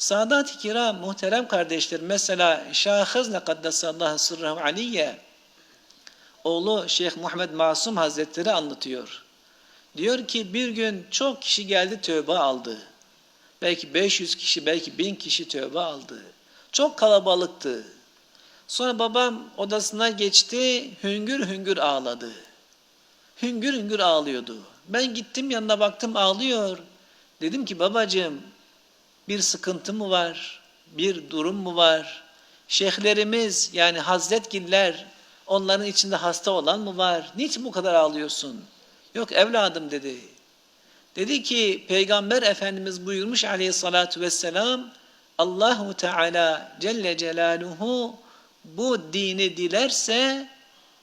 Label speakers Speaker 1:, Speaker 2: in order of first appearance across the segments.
Speaker 1: Sadat-ı kiram, muhterem kardeşler, mesela Şahızne Kaddesallahu sırrahu aliyye, oğlu Şeyh Muhammed Masum Hazretleri anlatıyor. Diyor ki bir gün çok kişi geldi tövbe aldı. Belki 500 kişi, belki 1000 kişi tövbe aldı. Çok kalabalıktı. Sonra babam odasına geçti, hüngür hüngür ağladı. Hüngür hüngür ağlıyordu. Ben gittim yanına baktım ağlıyor. Dedim ki babacığım bir sıkıntı mı var? Bir durum mu var? Şeyhlerimiz yani Hazretgiller onların içinde hasta olan mı var? Niçin bu kadar ağlıyorsun? Yok evladım dedi. Dedi ki Peygamber Efendimiz buyurmuş aleyhissalatu vesselam Allahu Teala Celle Celaluhu bu dini dilerse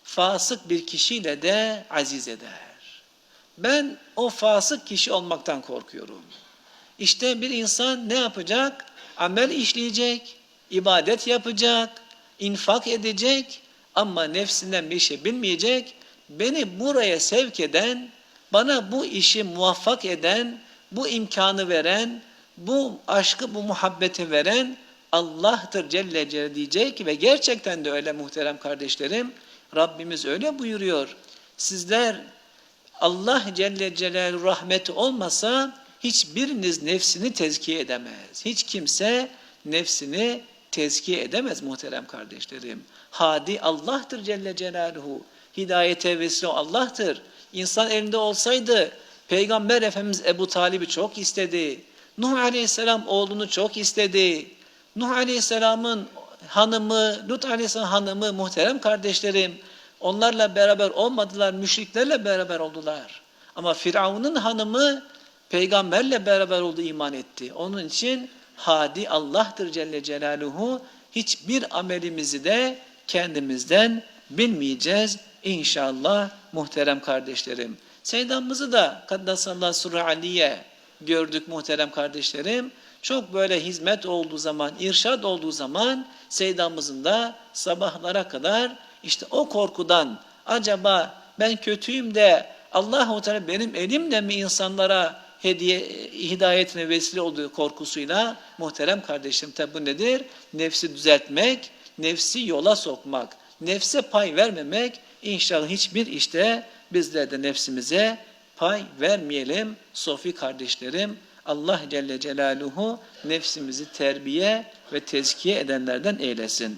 Speaker 1: fasık bir kişiyle de aziz eder. Ben o fasık kişi olmaktan korkuyorum. İşte bir insan ne yapacak? Amel işleyecek, ibadet yapacak, infak edecek ama nefsinden bir şey bilmeyecek. Beni buraya sevk eden, bana bu işi muvaffak eden, bu imkanı veren, bu aşkı, bu muhabbeti veren Allah'tır Celle Celle diyecek ve gerçekten de öyle muhterem kardeşlerim. Rabbimiz öyle buyuruyor. Sizler Allah Celle Celaluhu rahmeti olmasa hiçbiriniz nefsini tezkiye edemez. Hiç kimse nefsini tezkiye edemez muhterem kardeşlerim. Hadi Allah'tır Celle Celaluhu. Hidayete vesile Allah'tır. İnsan elinde olsaydı Peygamber Efendimiz Ebu Talib'i çok istedi. Nuh Aleyhisselam oğlunu çok istedi. Nuh Aleyhisselam'ın hanımı, Lut Aleyhisselam hanımı muhterem kardeşlerim onlarla beraber olmadılar, müşriklerle beraber oldular. Ama Firavun'un hanımı peygamberle beraber oldu, iman etti. Onun için hadi Allah'tır Celle Celaluhu. Hiçbir amelimizi de kendimizden bilmeyeceğiz inşallah muhterem kardeşlerim. Seydamızı da Kaddasallahu Surra Aliye gördük muhterem kardeşlerim. Çok böyle hizmet olduğu zaman, irşad olduğu zaman Seydamızın da sabahlara kadar işte o korkudan acaba ben kötüyüm de Allahu Teala benim elimle mi insanlara hediye hidayetine vesile olduğu korkusuyla muhterem kardeşim tabi bu nedir? Nefsi düzeltmek, nefsi yola sokmak, nefse pay vermemek inşallah hiçbir işte bizler de nefsimize pay vermeyelim Sofi kardeşlerim. Allah Celle Celaluhu nefsimizi terbiye ve tezkiye edenlerden eylesin.